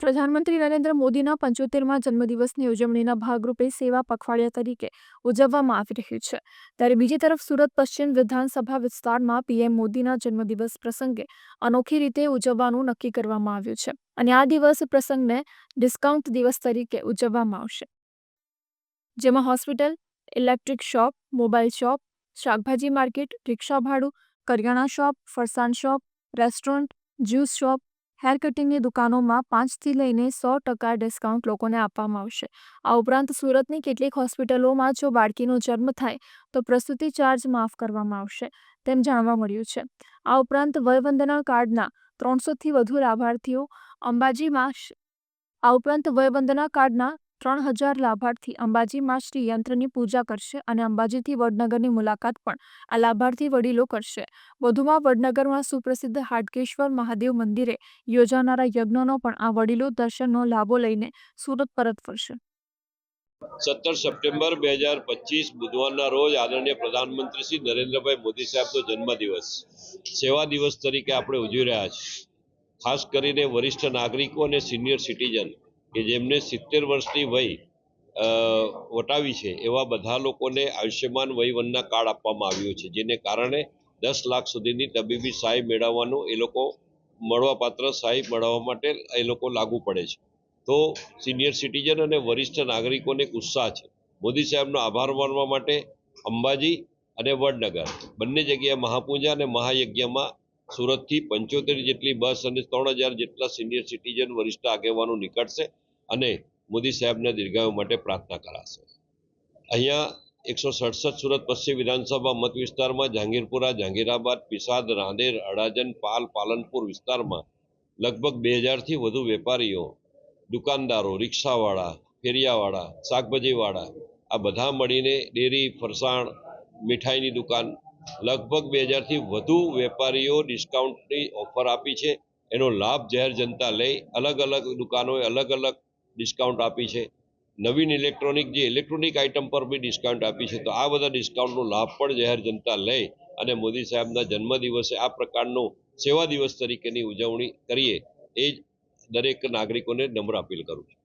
પ્રધાનમંત્રી નરેન્દ્ર મોદીના પંચોતેરમાં જન્મદિવસની ઉજવણીના ભાગરૂપે સેવા પખવાડિયા તરીકે ઉજવવામાં આવી રહ્યું છે. ત્યારે બીજી તરફ સુરત પશ્ચિમ વિધાનસભા વિસ્તારમાં પીએમ મોદીના જન્મદિવસ પ્રસંગે અનોખી રીતે ઉજવવાનું નક્કી કરવામાં આવ્યું છે અને આ દિવસ પ્રસંગને ડિસ્કાઉન્ટ દિવસ તરીકે ઉજવવામાં આવશે. જેમાં hospital, electric shop, mobile shop, શાકભાજી માર્કેટ, રિક્ષા ભાડું, કરિયાણા શોપ, ફરસાણ shop, restaurant, juice shop hair કટિંગની દુકાનોમાં પાંચથી લઈને સો ટકા ડિસ્કાઉન્ટ લોકોને આપવામાં આવશે. આ ઉપરાંત સુરતની કેટલીક હોસ્પિટલોમાં જો બાળકીનો જન્મ થાય, તો પ્રસૂતિ ચાર્જ માફ કરવામાં આવશે, તેમ જાણવા મળ્યું છે. આ ઉપરાંત વયવંદના કાર્ડના ત્રણસોથી વધુ લાભાર્થીઓ અંબાજીમાં આ ઉપરાંત વયવંદના કાર્ડના ત્રણ હજાર લાભાર્થી અંબાજીમાં શ્રી યંત્રની પૂજા કરશે અને અંબાજીથી વડનગરની મુલાકાત પણ આ લાભાર્થી વડીલો કરશે. વધુમાં વડનગરમાં સુપ્રસિદ્ધ હાટકેશ્વર મહાદેવ મંદિરે યોજાનારા યજ્ઞનો પણ આ વડીલો દર્શનનો લાભો લઈને સુરત પરત ફરશે. સત્તર સપ્ટેમ્બર બે હજાર પચીસ બુધવારના રોજ આદરણીય પ્રધાનમંત્રી શ્રી નરેન્દ્રભાઈ મોદી સાહેબનો જન્મદિવસ. સેવા દિવસ તરીકે આપણે ઉજવી રહ્યા છીએ. ખાસ કરીને વરિષ્ઠ નાગરિકો અને સિનિયર સિટીઝન. કે જેમને સિત્તેર વર્ષની વય વટાવી છે, એવા બધા લોકોને આયુષ્યમાન વયવનના કાર્ડ આપવામાં આવ્યું છે, જેને કારણે દસ લાખ સુધીની તબીબી સહાય મેળવવાનું એ લોકો મળવાપાત્ર સહાય મેળવવા માટે એ લોકો લાગુ પડે છે. તો સિનિયર સિટીઝન અને વરિષ્ઠ નાગરિકોને એક ઉત્સાહ છે. મોદી સાહેબનો આભાર માનવા માટે અંબાજી અને વડનગર, બંને જગ્યાએ મહાપૂજા અને મહાયજ્ઞમાં સુરતથી પંચોતેર જેટલી બસ અને ત્રણ હજાર જેટલા સિનિયર સિટીઝન વરિષ્ઠ આગેવાનો નીકળશે. અને મોદી સાહેબના દીર્ઘાયુ માટે પ્રાર્થના કરાશે. અહીંયા એકસો સડસઠ સુરત પશ્ચિમ વિધાનસભા મત વિસ્તારમાં જહાંગીરપુરા, જહાંગીરાબાદ, પિસાદ, રાંદેર અડાજન પાલ, પાલનપુર વિસ્તારમાં લગભગ બે હજારથી વધુ વેપારીઓ, દુકાનદારો, રિક્ષાવાળા, ફેરિયાવાળા, શાકભાજીવાળા, આ બધા મળીને ડેરી, ફરસાણ, મીઠાઈની દુકાન, લગભગ બે હજારથી વધુ વેપારીઓ ડિસ્કાઉન્ટની ઓફર આપી છે. એનો લાભ જાહેર જનતા લઈ અલગ અલગ દુકાનોએ અલગ અલગ ડિસ્કાઉન્ટ આપી છે. નવીન ઇલેક્ટ્રોનિક જે ઇલેક્ટ્રોનિક આઇટમ પર બી ડિસ્કાઉન્ટ આપી છે. તો આ બધા ડિસ્કાઉન્ટનો લાભ પણ જાહેર જનતા લે અને મોદી સાહેબના જન્મદિવસે આ પ્રકારનો સેવા દિવસ તરીકેની ઉજવણી કરીએ. એ જ દરેક નાગરિકોને નમ્ર અપીલ કરું છું.